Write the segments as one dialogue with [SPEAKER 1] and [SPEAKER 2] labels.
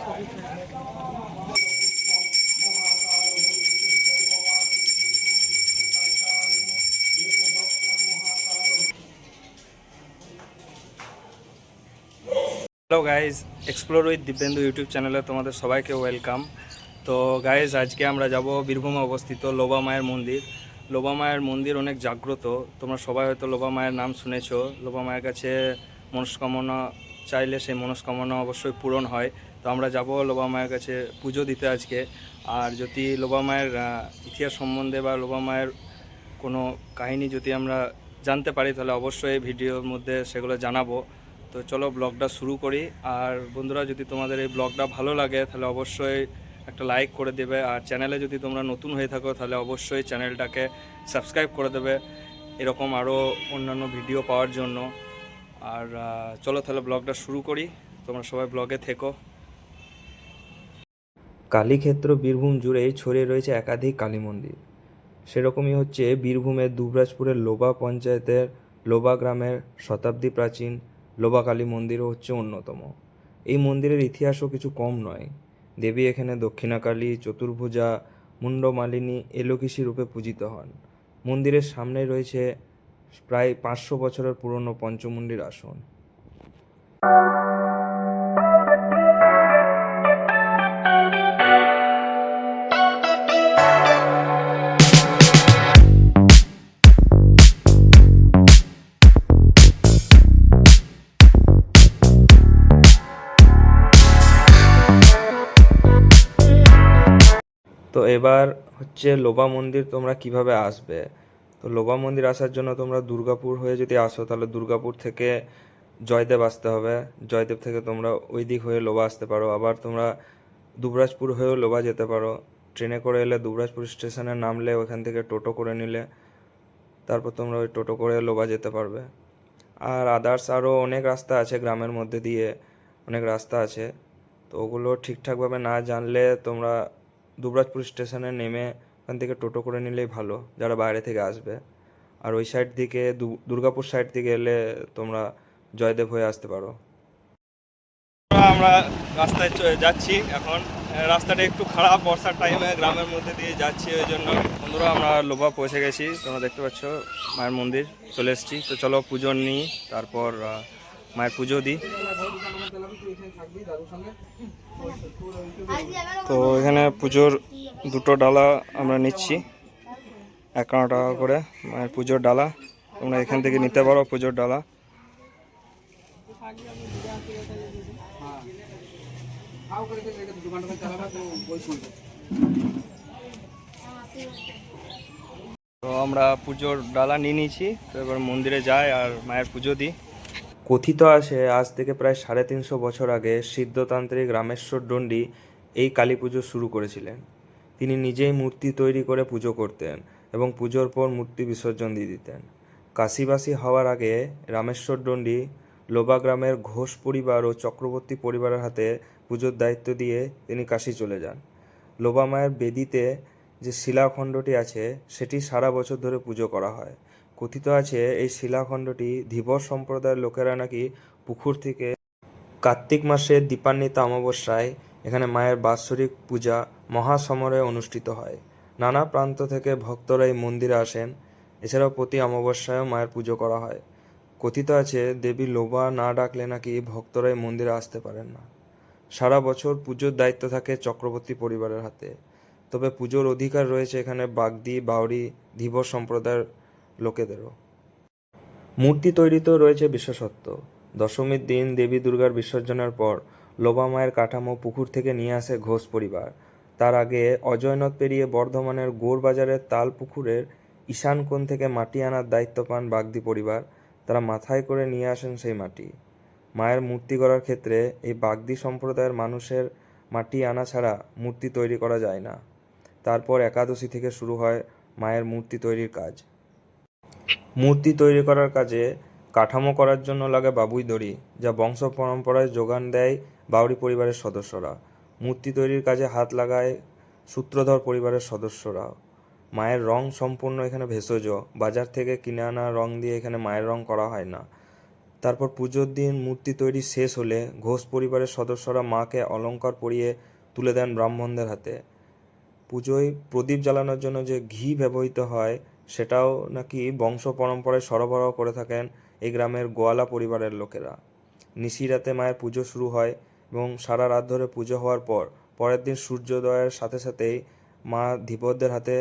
[SPEAKER 1] Hello guys explore with Dibyendu YouTube চ্যানেলে তোমাদের সবাইকে ওয়েলকাম তো গাইজ আজকে আমরা যাব বীরভূমে অবস্থিত লোবা মায়ের মন্দির। লোবা মায়ের মন্দির অনেক জাগ্রত। তোমরা সবাই হয়তো লোবা মায়ের নাম শুনেছো। লোবা মায়ের কাছে মনস্কামনা চাইলে সেই মনস্কামনা অবশ্যই পূরণ হয়। তো আমরা যাব লোবা মায়ের কাছে পুজো দিতে আজকে। আর যদি লোবা মায়ের ইতিহাস সম্বন্ধে বা লোবা মায়ের কোনো কাহিনী যদি আমরা জানতে পারি, তাহলে অবশ্যই ভিডিওর মধ্যে সেগুলো জানাব। তো চলো ব্লগটা শুরু করি। আর বন্ধুরা, যদি তোমাদের এই ব্লগটা ভালো লাগে, তাহলে অবশ্যই একটা লাইক করে দেবে। আর চ্যানেলে যদি তোমরা নতুন হয়ে থাকো, তাহলে অবশ্যই চ্যানেলটাকে সাবস্ক্রাইব করে দেবে। এরকম আরও অন্যান্য ভিডিও পাওয়ার জন্য। আর চলো তাহলে ব্লগটা শুরু করি। তোমরা সবাই ব্লগে থেকো।
[SPEAKER 2] কালীক্ষেত্র, বীরভূম জুড়েই ছড়িয়ে রয়েছে একাধিক কালী মন্দির। সেরকমই হচ্ছে বীরভূমের দুবরাজপুরের লোবা পঞ্চায়েতের লোবা গ্রামের শতাব্দী প্রাচীন লোবা কালী মন্দিরও হচ্ছে অন্যতম। এই মন্দিরের ইতিহাসও কিছু কম নয়। দেবী এখানে দক্ষিণাকালী, চতুর্ভুজা মুন্ডমালিনী এলোকিসী রূপে পূজিত হন। মন্দিরের সামনে রয়েছে প্রায় পাঁচশো বছরের পুরনো পঞ্চমুণ্ডির আসন। তো এবার হচ্ছে লোবা মন্দির তোমরা কীভাবে আসবে? তো লোবা মন্দির আসার জন্য তোমরা দুর্গাপুর হয়ে যদি আসো, তাহলে দুর্গাপুর থেকে জয়দেব আসতে হবে। জয়দেব থেকে তোমরা ওই দিক হয়ে লোবা আসতে পারো। আবার তোমরা দুবরাজপুর হয়েও লোবা যেতে পারো। ট্রেনে করে এলে দুবরাজপুর স্টেশনে নামলে ওখান থেকে টোটো করে নিলে, তারপর তোমরা ওই টোটো করে লোবা যেতে পারবে। আর আদার্স আরও অনেক রাস্তা আছে গ্রামের মধ্যে দিয়ে, অনেক রাস্তা আছে। তো ওগুলো ঠিকঠাকভাবে না জানলে তোমরা দুবরাজপুর স্টেশনে নেমে ওখান থেকে টোটো করে নিলেই ভালো যারা বাইরে থেকে আসবে। আর ওই সাইড দিকে দু- দুর্গাপুর সাইড থেকে এলে তোমরা জয়দেব হয়ে আসতে পারো।
[SPEAKER 1] আমরা রাস্তায় যাচ্ছি এখন। রাস্তাটা একটু খারাপ বর্ষার টাইমে গ্রামের মধ্যে দিয়ে যাচ্ছি ওই জন্য। বন্ধুরা আমরা লোবা পৌঁছে গেছি তোমরা দেখতে পাচ্ছ মায়ের মন্দির চলে এসেছি। তো চলো পুজো নিই তারপর মায়ের পুজো দিই। তো এখানে পুজোর দুটো ডালা আমরা নিচ্ছি। একান্ন টাকা করে মায়ের পুজোর ডালা। তোমরা এখান থেকে নিতে পারো পুজোর ডালা। তো আমরা পুজোর ডালা নিয়ে নিয়েছি। তো এবার মন্দিরে যাই আর মায়ের পুজো দিই।
[SPEAKER 2] কথিত আছে, আজ থেকে প্রায় সাড়ে তিনশো বছর আগে সিদ্ধতান্ত্রিক রামেশ্বর দণ্ডী এই কালী পুজো শুরু করেছিলেন। তিনি নিজেই মূর্তি তৈরি করে পুজো করতেন এবং পুজোর পর মূর্তি বিসর্জন দিয়ে দিতেন। কাশিবাসী হওয়ার আগে রামেশ্বর দণ্ডী লোবা গ্রামের ঘোষ পরিবার ও চক্রবর্তী পরিবারের হাতে পুজোর দায়িত্ব দিয়ে তিনি কাশি চলে যান। লোবা মায়ের বেদিতে যে শিলাখণ্ডটি আছে, সেটি সারা বছর ধরে পুজো করা হয়। কথিত আছে, এই শিলাখণ্ডটি ধীবর সম্প্রদায়ের লোকেরা নাকি পুকুর থেকে কার্তিক মাসের দীপান্বিত অমাবস্যায় এখানে মায়ের বাৎসরিক পূজা মহাসমরে অনুষ্ঠিত হয়। নানা প্রান্ত থেকে ভক্তরা এই মন্দিরে আসেন। এছাড়াও প্রতি অমাবস্যায়ও মায়ের পুজো করা হয়। কথিত আছে, দেবী লোবা না ডাকলে নাকি ভক্তরা এই মন্দিরে আসতে পারেন না। সারা বছর পুজোর দায়িত্ব থাকে চক্রবর্তী পরিবারের হাতে। তবে পুজোর অধিকার রয়েছে এখানে বাগদি বাউরি ধীবর সম্প্রদায়ের লোকেদেরও মূর্তি তৈরিতেও রয়েছে বিশেষত্ব। দশমীর দিন দেবী দুর্গার বিসর্জনের পর লোবামায়ের কাঠামো পুকুর থেকে নিয়ে আসে ঘোষ পরিবার। তার আগে অজয়নদ পেরিয়ে বর্ধমানের গোড়বাজারের তাল পুকুরের ঈশান কোণ থেকে মাটি আনার দায়িত্ব পান বাগদি পরিবার। তারা মাথায় করে নিয়ে আসেন সেই মাটি। মায়ের মূর্তি করার ক্ষেত্রে এই বাগদি সম্প্রদায়ের মানুষের মাটি আনা ছাড়া মূর্তি তৈরি করা যায় না। তারপর একাদশী থেকে শুরু হয় মায়ের মূর্তি তৈরির কাজ। মূর্তি তৈরি করার কাজে কাঠামো করার জন্য লাগে বাবুই দড়ি, যা বংশ পরম্পরায় যোগান দেয় বাউরি পরিবারের সদস্যরা। মূর্তি তৈরির কাজে হাত লাগায় সূত্রধর পরিবারের সদস্যরা। মায়ের রং সম্পূর্ণ এখানে ভেষজ, বাজার থেকে কিনে আনা রং দিয়ে এখানে মায়ের রং করা হয় না। তারপর পুজোর দিন মূর্তি তৈরি শেষ হলে ঘোষ পরিবারের সদস্যরা মাকে অলংকার পরিয়ে তুলে দেন ব্রাহ্মণদের হাতে। পুজোয় প্রদীপ জ্বালানোর জন্য যে ঘি ব্যবহৃত হয় সেটাও নাকি বংশ পরম্পরায় সরবরাহ করে থাকেন এই গ্রামের গোয়ালা পরিবারের লোকেরা। নিশিরাতে মায়ের পুজো শুরু হয় এবং সারা রাত ধরে পুজো হওয়ার পর, পরের দিন সূর্যোদয়ের সাথে সাথেই মা ধীবরদের হাতে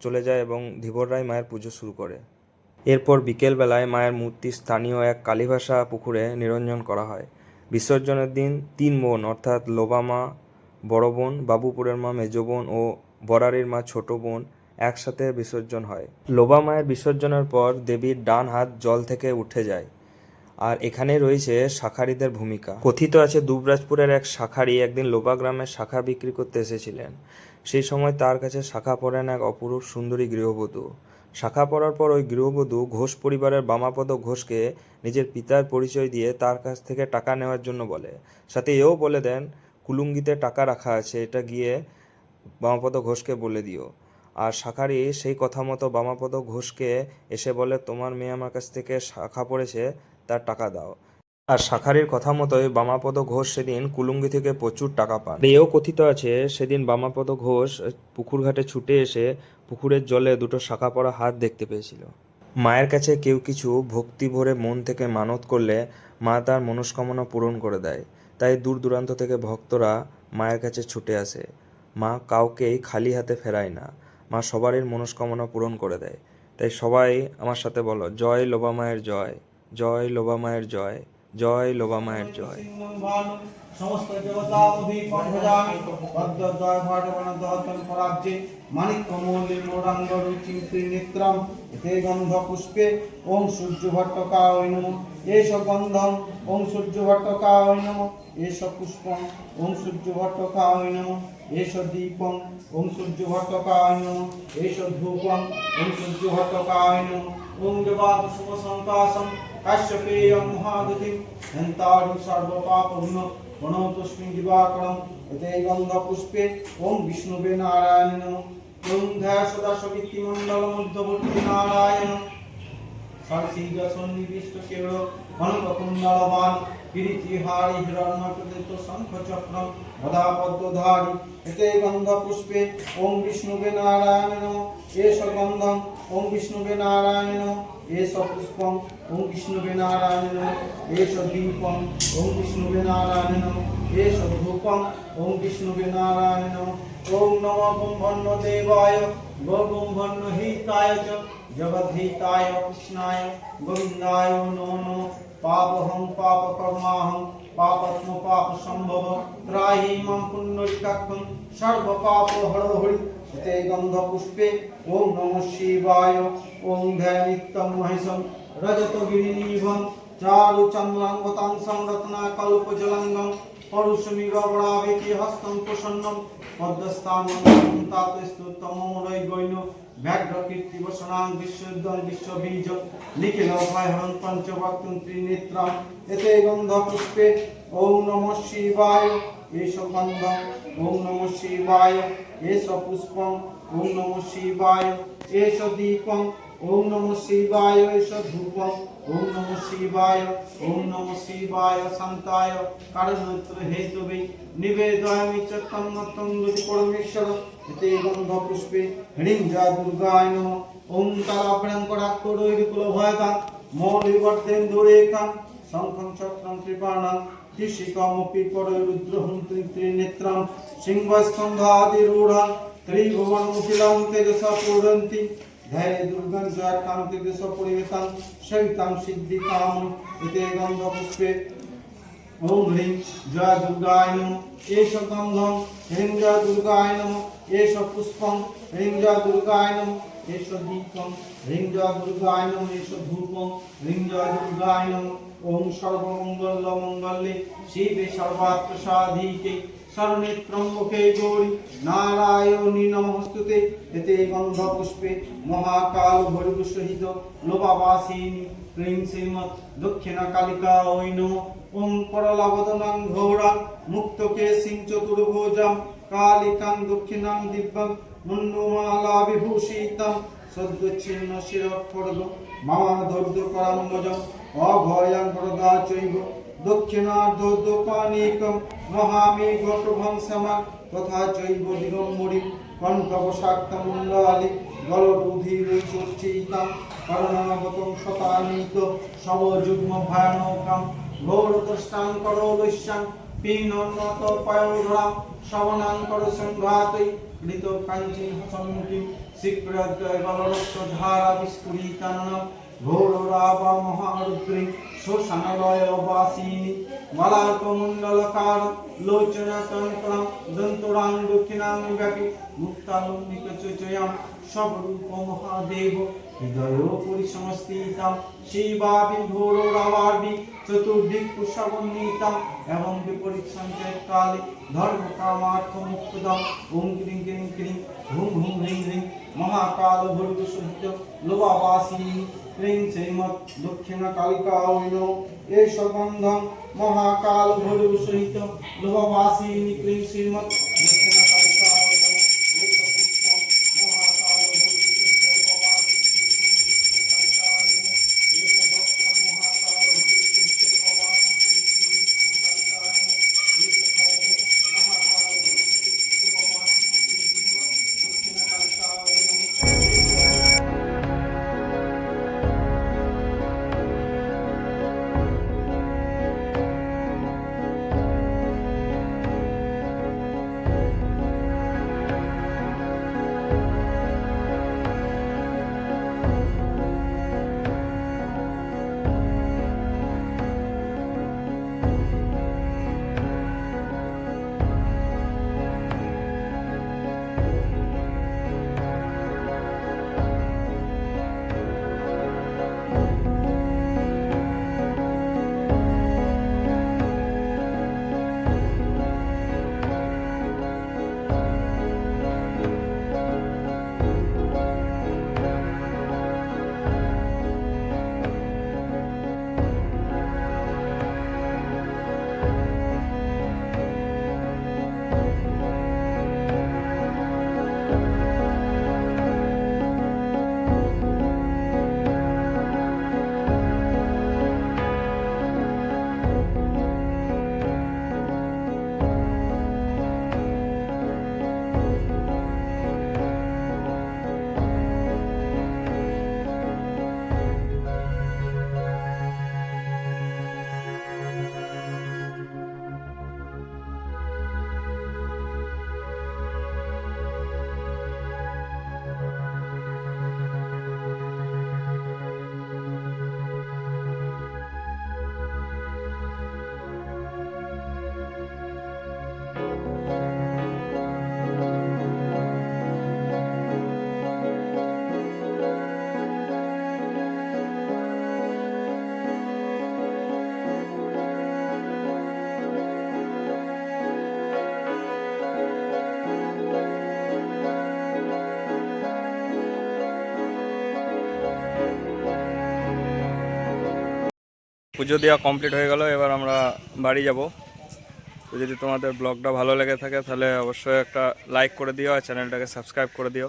[SPEAKER 2] চলে যায় এবং ধীবররাই মায়ের পুজো শুরু করে। এরপর বিকেলবেলায় মায়ের মূর্তি স্থানীয় এক কালীভাষা পুকুরে নিরঞ্জন করা হয়। বিসর্জনের দিন তিন বোন, অর্থাৎ লোবা মা, বড় বোন, বাবুপুরের মা মেজ বোন ও বরারির মা ছোট বোন একসাথে বিসর্জন হয়। লোবা মায়ের বিসর্জনের পর দেবীর ডান হাত জল থেকে উঠে যায়। আর এখানে রয়েছে শাখারিদের ভূমিকা। কথিত আছে, দুবরাজপুরের এক শাখারি একদিন লোবা গ্রামের শাখা বিক্রি করতে এসেছিলেন। সেই সময় তার কাছে শাখা পড়েন এক অপরূপ সুন্দরী গৃহবধূ। শাখা পড়ার পর ওই গৃহবধূ ঘোষ পরিবারের বামাপদ ঘোষকে নিজের পিতার পরিচয় দিয়ে তার কাছ থেকে টাকা নেওয়ার জন্য বলে। সাথে এও বলে দেন, কুলুঙ্গিতে টাকা রাখা আছে, এটা গিয়ে বামাপদ ঘোষকে বলে দিও। আর শাখারি সেই কথা মতো বামাপদ ঘোষকে এসে বলে, তোমার মেয়ে আমার কাছ থেকে শাখা পড়েছে, তার টাকা দাও। আর শাখারির কথা মতোই বামাপদ ঘোষ সেদিন কুলুঙ্গি থেকে প্রচুর টাকা পান। এও কথিত আছে, সেদিন বামাপদ ঘোষ পুকুর ঘাটে ছুটে এসে পুকুরের জলে দুটো শাখা পড়া হাত দেখতে পেয়েছিল। মায়ের কাছে কেউ কিছু ভক্তি ভরে মন থেকে মানত করলে মা তার মনস্কামনা পূরণ করে দেয়। তাই দূর দূরান্ত থেকে ভক্তরা মায়ের কাছে ছুটে আসে। মা কাউকেই খালি হাতে ফেরায় না। মা সবারই মনস্কামনা পূরণ করে দেয় তাই সবাই আমার সাথে বলো জয় লোবা মায়ের জয় জয় লোবা মায়ের জয় জয় লোবা মায়ের জয়
[SPEAKER 3] সমস্ত ভাটবন দহতন পরাজ্যে এতে গন্ধ পুষ্পে ওম সূর্য ভট্টকায় নম এষ গন্ধম ওম সূর্য ভট্টকায় নম এষ পুষ্পম ওম সূর্য ভট্টকায় নম এষ দীপম ওম সূর্য ভট্টকায় নম এষ ধূপম ওম সূর্য ভট্টকায় নম ওম জবাব শুভ সন্তাসম কাশ্যপেয়ং মহাগতিম হন্তারু সর্বপাপগুণ প্রণতস্মিন দিবাকরম। এতে গন্ধ পুষ্পে ওম বিষ্ণুবে নারায়ণ ওম ধ্যায় সদা সবিত্তি মণ্ডল মধ্যবর্তী নারায়ণ। সরসিজ সন্নিবিষ্ট কেবল কনক কুণ্ডলবান কিরিতিহারি হিরণ্যপ্রদিত শঙ্খ চক্রম গদা পদ্মধারী এতে গন্ধ পুষ্পে ওম বিষ্ণুবে নারায়ণ নম এষ গন্ধম ওম বিষ্ণুবে নারায়ণ নম এষ পুষ্পম ওম বিষ্ণুবে নারায়ণ নম এষ দীপম ওম বিষ্ণুবে নারায়ণ নম এষ ধূপম ওম বিষ্ণুবে নারায়ণ নম ওম নম কুম্ভন্ন দেবায় গোকুম্ভন্ন হিতায় চ জগদ্ধিতায় কৃষ্ণায় গোবিন্দায় নমো নমঃ পাপহং পাপকর্মাহং পাপত্ম পাপ সম্ভব ত্রাহি মাম পুণ্যরিকাক্ষং সর্ব পাপ হর হরি এতে গন্ধ পুষ্পে ওম নমঃ শিবায় ওম ধ্যায় ব্যাঘ্র কীর্তি বসনাং বিশ্বদ্বন বিশ্ববীজ নিখিল ভয় হরণ পঞ্চভক্তং ত্রিনেত্রম এতে গন্ধ পুষ্পে ওম নম শিবায়। এষ গন্ধম ওম নম শিবায়। এষ পুষ্পম ওম নম শিবায়। এষ দীপম ওম নমঃ শিবায় এষ ওম নমঃ শিবায়, ওম নমঃ শিবায় শান্তায় কারণত্র হেতুবে নিবেদয়ামি চ তং পরমেশ্বর। এতে গন্ধ পুষ্পে হ্রিং যা দুর্গায় নমঃ। ওম তারাভ্রং করাক্ষরৈর কুলভয়তাং মৌলিবর্ধেন দূরেকাং শঙ্খং চক্রং কৃপাণাং ঋষিকমপি পরে রুদ্রহং ত্রিনেত্রং সিংহস্কন্ধাদিরূঢ়াং ত্রিভুবনমুখিলাং তেজসা পূরন্তি। ধৈর্য দুর্গং জয়াকাং তেজস পরিবেতাং সবিতাং সিদ্ধিকাম, এতে গন্ধ পুষ্পে। ওম হ্রিং, জয় দুর্গায় নম। এষ গন্ধম, হ্রিং, জয় দুর্গায় নম। এষ পুষ্পম, হ্রিং, জয় দুর্গায় নম। এষ দীপম সর্বমঙ্গল মঙ্গলে, শিবে সর্বাত্ম সাধিকে শরণে ত্রম্বকে গৌরী নারায়ণী নমস্তুতে এতে গন্ধ পুষ্পে মহাকাল ভৈরব সহিত লোপাবাসিনী ক্লীং শ্রীমৎ দক্ষিণ কালিকা ওই নম ওম করলাবদনাং ঘোরা মুক্তকে সিং চতুর্ভুজাম, কালিকাং দক্ষিণাং দিব্যং মুন্ডুমালা বিভূষিতম সদ্যচ্ছিন্ন শির খড়গ মামা দর্দ করাম্বজ অভয়ং বরদা চৈব দক্ষিণার্ধোদ্যোপানিকম মহামেঘ প্রভং সমা তথা চৈব দিগম্বরি কণ্ঠবশাক্তমণ্ডলী গলরুধিরৈচোচ্চিতাম করণাগতং শতানীত সমযুগ্ম ভয়ানকম ঘোরদষ্টাং করোদস্যাং পিনন্নত পয়োধরাম শ্রবণাং কর সংঘাতৈ কৃত কাঞ্চি সম্মুখী শীঘ্রদ্বয় বলরক্ত ধারা বিস্ফুরিতান্ন ঘোররাবা মহারুদ্রী শোষণলয় বাসিনী মলার্কমণ্ডলকার লোচনাতন্ত্রম দন্তরাং দক্ষিণাং ব্যাপী মুক্তালম্বিক চয়ম সবরূপ মহাদেব হৃদয় পরিসংস্থিতাম শিবাবি ঘোররাবাবি চতুর্দিক কুশবন্বিতাম এবং মহাকাল ক্রিং শ্রীমৎ দক্ষিণ কালিকা ঐন এ সগন্ধম মহাকাল ভৈরব সহিত লোবাবাসী
[SPEAKER 1] পুজো দেওয়া কমপ্লিট হয়ে গেল, এবার আমরা বাড়ি যাব। তো যদি তোমাদের ব্লগটা ভালো লেগে থাকে, তাহলে অবশ্যই একটা লাইক করে দিও আর চ্যানেলটাকে সাবস্ক্রাইব করে দিও।